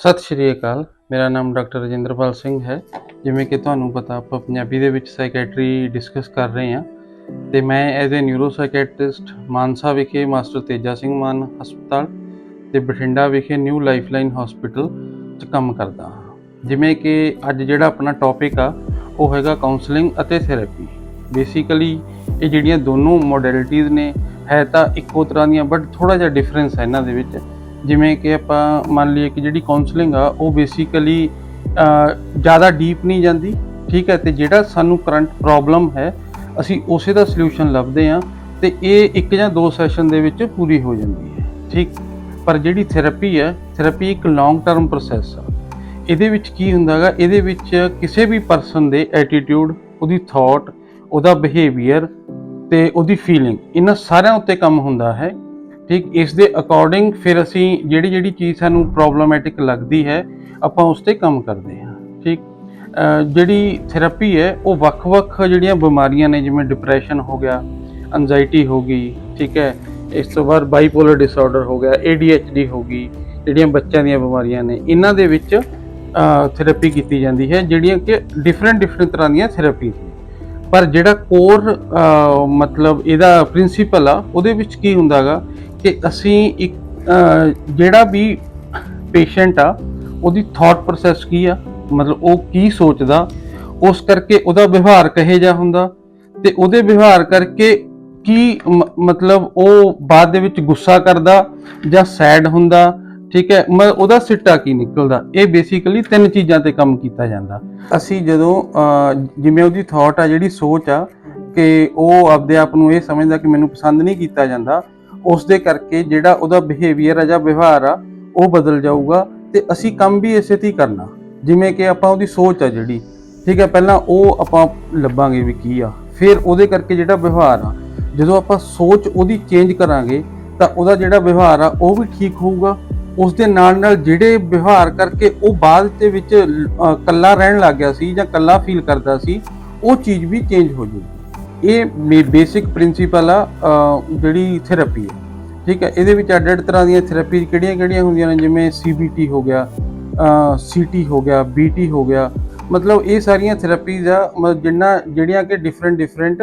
ਸਤਿ ਸ਼੍ਰੀ ਅਕਾਲ। ਮੇਰਾ ਨਾਮ ਡਾਕਟਰ ਰਜਿੰਦਰਪਾਲ ਸਿੰਘ ਹੈ। ਜਿਵੇਂ ਕਿ ਤੁਹਾਨੂੰ ਪਤਾ, ਆਪਾਂ ਪੰਜਾਬੀ ਦੇ ਵਿੱਚ ਸਾਈਕੈਟਰੀ ਡਿਸਕਸ ਕਰ ਰਹੇ ਹਾਂ। ਤੇ ਮੈਂ as a neuropsychiatrist Mansa ਵਿਖੇ, ਮਾਸਟਰ ਤੇਜਾ ਸਿੰਘ ਮਾਨ ਹਸਪਤਾਲ ਤੇ ਬਠਿੰਡਾ ਵਿਖੇ ਨਿਊ ਲਾਈਫਲਾਈਨ ਹਸਪੀਟਲ 'ਚ ਕੰਮ ਕਰਦਾ ਹਾਂ। ਜਿਵੇਂ ਕਿ ਅੱਜ ਜਿਹੜਾ ਆਪਣਾ ਟੌਪਿਕ ਆ, ਉਹ ਹੈਗਾ ਕਾਉਂਸਲਿੰਗ ਅਤੇ ਥੈਰੇਪੀ ਬੇਸਿਕਲੀ ਇਹ ਜਿਹੜੀਆਂ ਦੋਨੋਂ ਮੋਡੈਲਿਟੀਜ਼ ਨੇ, ਹੈ ਤਾਂ ਇੱਕੋ ਤਰ੍ਹਾਂ ਦੀਆਂ ਬਟ ਥੋੜਾ ਜਿਹਾ ਡਿਫਰੈਂਸ ਹੈ ਇਹਨਾਂ ਦੇ ਵਿੱਚ। ਜਿਵੇਂ ਕਿ ਆਪਾਂ ਮੰਨ ਲਈਏ ਕਿ ਜਿਹੜੀ ਕਾਉਂਸਲਿੰਗ ਆ, ਉਹ ਬੇਸਿਕਲੀ ਜ਼ਿਆਦਾ ਡੀਪ ਨਹੀਂ ਜਾਂਦੀ, ਠੀਕ ਹੈ? ਤੇ ਜਿਹੜਾ ਸਾਨੂੰ ਕਰੰਟ ਪ੍ਰੋਬਲਮ ਹੈ, ਅਸੀਂ ਉਸੇ ਦਾ ਸੋਲੂਸ਼ਨ ਲੱਭਦੇ ਆ ਤੇ ਇਹ ਇੱਕ ਜਾਂ ਦੋ ਸੈਸ਼ਨ ਦੇ ਵਿੱਚ ਪੂਰੀ ਹੋ ਜਾਂਦੀ ਹੈ, ਠੀਕ? ਪਰ ਜਿਹੜੀ ਥੈਰੇਪੀ ਹੈ ਥੈਰੇਪੀ ਇੱਕ ਲੌਂਗ ਟਰਮ ਪ੍ਰੋਸੈਸ ਆ। ਇਹਦੇ ਵਿੱਚ ਕੀ ਹੁੰਦਾਗਾ ਇਹਦੇ ਵਿੱਚ ਕਿਸੇ ਵੀ ਪਰਸਨ ਦੇ ਐਟੀਟਿਊਡ ਉਹਦੀ ਥਾਟ ਉਹਦਾ ਬਿਹੇਵੀਅਰ ਤੇ ਉਹਦੀ ਫੀਲਿੰਗ ਇਹਨਾਂ ਸਾਰਿਆਂ ਉੱਤੇ ਕੰਮ ਹੁੰਦਾ ਹੈ। ਠੀਕ, ਇਸ ਦੇ ਅਕੋਰਡਿੰਗ ਫਿਰ ਅਸੀਂ ਜਿਹੜੀ ਜਿਹੜੀ ਚੀਜ਼ ਸਾਨੂੰ ਪ੍ਰੋਬਲਮੈਟਿਕ ਲੱਗਦੀ ਹੈ, ਆਪਾਂ ਉਸ ਤੇ ਕੰਮ ਕਰਦੇ ਹਾਂ, ਠੀਕ। ਜਿਹੜੀ ਥੈਰੇਪੀ ਹੈ, ਉਹ ਵੱਖ-ਵੱਖ ਜਿਹੜੀਆਂ ਬਿਮਾਰੀਆਂ ਨੇ, ਜਿਵੇਂ ਡਿਪਰੈਸ਼ਨ ਹੋ ਗਿਆ ਐਂਜ਼ਾਈਟੀ ਹੋ ਗਈ, ਠੀਕ ਹੈ। ਇਸ ਤੋਂ ਬਾਅਦ ਬਾਈਪੋਲਰ ਡਿਸਆਰਡਰ ਹੋ ਗਿਆ ADHD ਹੋ ਗਈ, ਜਿਹੜੀਆਂ ਬੱਚਿਆਂ ਦੀਆਂ ਬਿਮਾਰੀਆਂ ਨੇ, ਇਹਨਾਂ ਦੇ ਵਿੱਚ ਥੈਰੇਪੀ ਕੀਤੀ ਜਾਂਦੀ ਹੈ, ਜਿਹੜੀਆਂ ਕਿ ਡਿਫਰੈਂਟ ਡਿਫਰੈਂਟ ਤਰ੍ਹਾਂ ਦੀਆਂ ਥੈਰੇਪੀਜ਼ ਨੇ। ਪਰ ਜਿਹੜਾ ਕੋਰ ਮਤਲਬ ਇਹਦਾ ਪ੍ਰਿੰਸੀਪਲ ਆ, ਉਹਦੇ ਵਿੱਚ ਕੀ ਹੁੰਦਾਗਾ ਕਿ ਅਸੀਂ ਇੱਕ ਜਿਹੜਾ ਵੀ ਪੇਸ਼ੈਂਟ ਆ, ਉਹਦੀ ਥਾਟ ਪ੍ਰੋਸੈਸ ਕੀ ਆ? ਮਤਲਬ ਉਹ ਕੀ ਸੋਚਦਾ? ਉਸ ਕਰਕੇ ਉਹਦਾ ਵਿਵਹਾਰ ਕਹੇ ਜਾ ਹੁੰਦਾ? ਤੇ ਉਹਦੇ ਵਿਵਹਾਰ ਕਰਕੇ ਕੀ ਮ- ਮਤਲਬ ਉਹ ਬਾਅਦ ਦੇ ਵਿੱਚ ਗੁੱਸਾ ਕਰਦਾ ਜਾਂ ਸੈਡ ਹੁੰਦਾ? ਠੀਕ ਹੈ, ਮ, ਉਹਦਾ ਸਿੱਟਾ ਕੀ ਨਿਕਲਦਾ? ਇਹ ਬੇਸਿਕਲੀ ਤਿੰਨ ਚੀਜ਼ਾਂ ਤੇ ਕੰਮ ਕੀਤਾ ਜਾਂਦਾ। ਅਸੀਂ ਜਦੋਂ ਜਿਵੇਂ ਉਹਦੀ ਥਾਟ ਆ, ਜਿਹੜੀ ਸੋਚ ਆ, ਕਿ ਉਹ ਆਪਦੇ ਆਪ ਨੂੰ ਇਹ ਸਮਝਦਾ ਕਿ ਮੈਨੂੰ ਪਸੰਦ ਨਹੀਂ ਕੀਤਾ ਜਾਂਦਾ ਉਸ ਦੇ ਕਰਕੇ ਜਿਹੜਾ ਉਹਦਾ ਬਿਹੇਵੀਅਰ ਆ ਜਾਂ ਵਿਵਹਾਰ ਆ ਉਹ ਬਦਲ ਜਾਊਗਾ ਤੇ ਅਸੀਂ ਕੰਮ ਵੀ ਇਸੇ ਤੇ ਹੀ ਕਰਨਾ। ਜਿਵੇਂ ਕਿ ਆਪਾਂ ਉਹਦੀ ਸੋਚ ਆ ਜਿਹੜੀ ਠੀਕ ਹੈ ਪਹਿਲਾਂ ਉਹ ਆਪਾਂ ਲੱਭਾਂਗੇ ਵੀ ਕੀ ਆ। ਫਿਰ ਉਹਦੇ ਕਰਕੇ ਜਿਹੜਾ ਵਿਵਹਾਰ ਆ ਜਦੋਂ ਆਪਾਂ ਸੋਚ ਉਹਦੀ ਚੇਂਜ ਕਰਾਂਗੇ ਤਾਂ ਉਹਦਾ ਜਿਹੜਾ ਵਿਵਹਾਰ ਆ ਉਹ ਵੀ ਠੀਕ ਹੋਊਗਾ। ਉਸ ਦੇ ਨਾਲ ਨਾਲ ਜਿਹੜੇ ਵਿਵਹਾਰ ਕਰਕੇ ਉਹ ਬਾਅਦ ਦੇ ਵਿੱਚ ਅਹ, ਕੱਲਾ ਰਹਿਣ ਲੱਗ ਗਿਆ ਸੀ ਜਾਂ ਕੱਲਾ ਫੀਲ ਕਰਦਾ ਸੀ ਉਹ ਚੀਜ਼ ਵੀ ਚੇਂਜ ਹੋ ਜੂਗੀ ਇਹ ਬੇਸਿਕ ਪ੍ਰਿੰਸੀਪਲ ਆ ਜਿਹੜੀ ਥੈਰੇਪੀ ਹੈ ਠੀਕ ਹੈ ਇਹਦੇ ਵਿੱਚ ਅੱਡ ਅੱਡ ਤਰ੍ਹਾਂ ਦੀਆਂ ਥੈਰੇਪੀਜ਼ ਕਿਹੜੀਆਂ ਕਿਹੜੀਆਂ ਹੁੰਦੀਆਂ ਨੇ? ਜਿਵੇਂ CBT ਹੋ ਗਿਆ CT ਹੋ ਗਿਆ BT ਹੋ ਗਿਆ। ਮਤਲਬ ਇਹ ਸਾਰੀਆਂ ਥੈਰੇਪੀਜ਼ ਆ, ਮਤਲਬ ਜਿੰਨਾ, ਜਿਹੜੀਆਂ ਕਿ ਡਿਫਰੈਂਟ ਡਿਫਰੈਂਟ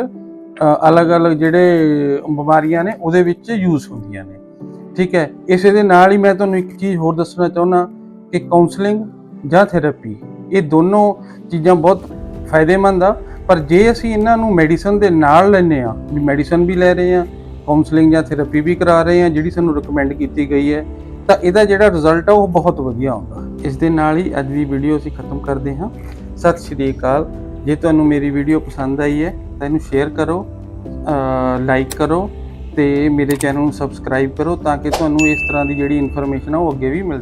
ਅਲੱਗ-ਅਲੱਗ ਜਿਹੜੇ ਬਿਮਾਰੀਆਂ ਨੇ, ਉਹਦੇ ਵਿੱਚ ਯੂਜ਼ ਹੁੰਦੀਆਂ ਨੇ। ਠੀਕ ਹੈ? ਇਸੇ ਦੇ ਨਾਲ ਹੀ ਮੈਂ ਤੁਹਾਨੂੰ ਇੱਕ ਚੀਜ਼ ਹੋਰ ਦੱਸਣਾ ਚਾਹੁੰਦਾ ਕਿ ਕਾਉਂਸਲਿੰਗ ਜਾਂ ਥੈਰੇਪੀ ਇਹ ਦੋਨੋਂ ਚੀਜ਼ਾਂ ਬਹੁਤ ਫਾਇਦੇਮੰਦ ਆ। ਪਰ ਜੇ ਅਸੀਂ ਇਹਨਾਂ ਨੂੰ ਮੈਡੀਸਨ ਦੇ ਨਾਲ ਲੈਨੇ ਆ ਵੀ ਮੈਡੀਸਨ ਵੀ ਲੈ ਰਹੇ ਆ ਕਾਉਂਸਲਿੰਗ ਜਾਂ ਥੈਰੇਪੀ ਵੀ ਕਰਾ ਰਹੇ ਆ ਜਿਹੜੀ ਸਾਨੂੰ ਰეკਮੈਂਡ ਕੀਤੀ ਗਈ ਹੈ, ਤਾਂ ਇਹਦਾ ਜਿਹੜਾ ਰਿਜ਼ਲਟ ਆ ਉਹ ਬਹੁਤ ਵਧੀਆ ਆਉਂਦਾ। ਇਸ ਦੇ ਨਾਲ ਹੀ ਅੱਜ ਦੀ ਵੀਡੀਓ ਅਸੀਂ ਖਤਮ ਕਰਦੇ ਹਾਂ। ਸਤਿ ਸ਼੍ਰੀ ਅਕਾਲ। ਜੇ ਤੁਹਾਨੂੰ ਮੇਰੀ ਵੀਡੀਓ ਪਸੰਦ ਆਈ ਹੈ, ਤਾਂ ਇਹਨੂੰ ਸ਼ੇਅਰ ਕਰੋ ਲਾਈਕ ਕਰੋ ਤੇ ਮੇਰੇ ਚੈਨਲ ਨੂੰ ਸਬਸਕ੍ਰਾਈਬ ਕਰੋ ਤਾਂ ਕਿ ਤੁਹਾਨੂੰ ਇਸ ਤਰ੍ਹਾਂ ਦੀ ਜਿਹੜੀ ਇਨਫੋਰਮੇਸ਼ਨ ਆ ਉਹ ਅੱਗੇ ਵੀ ਮਿਲ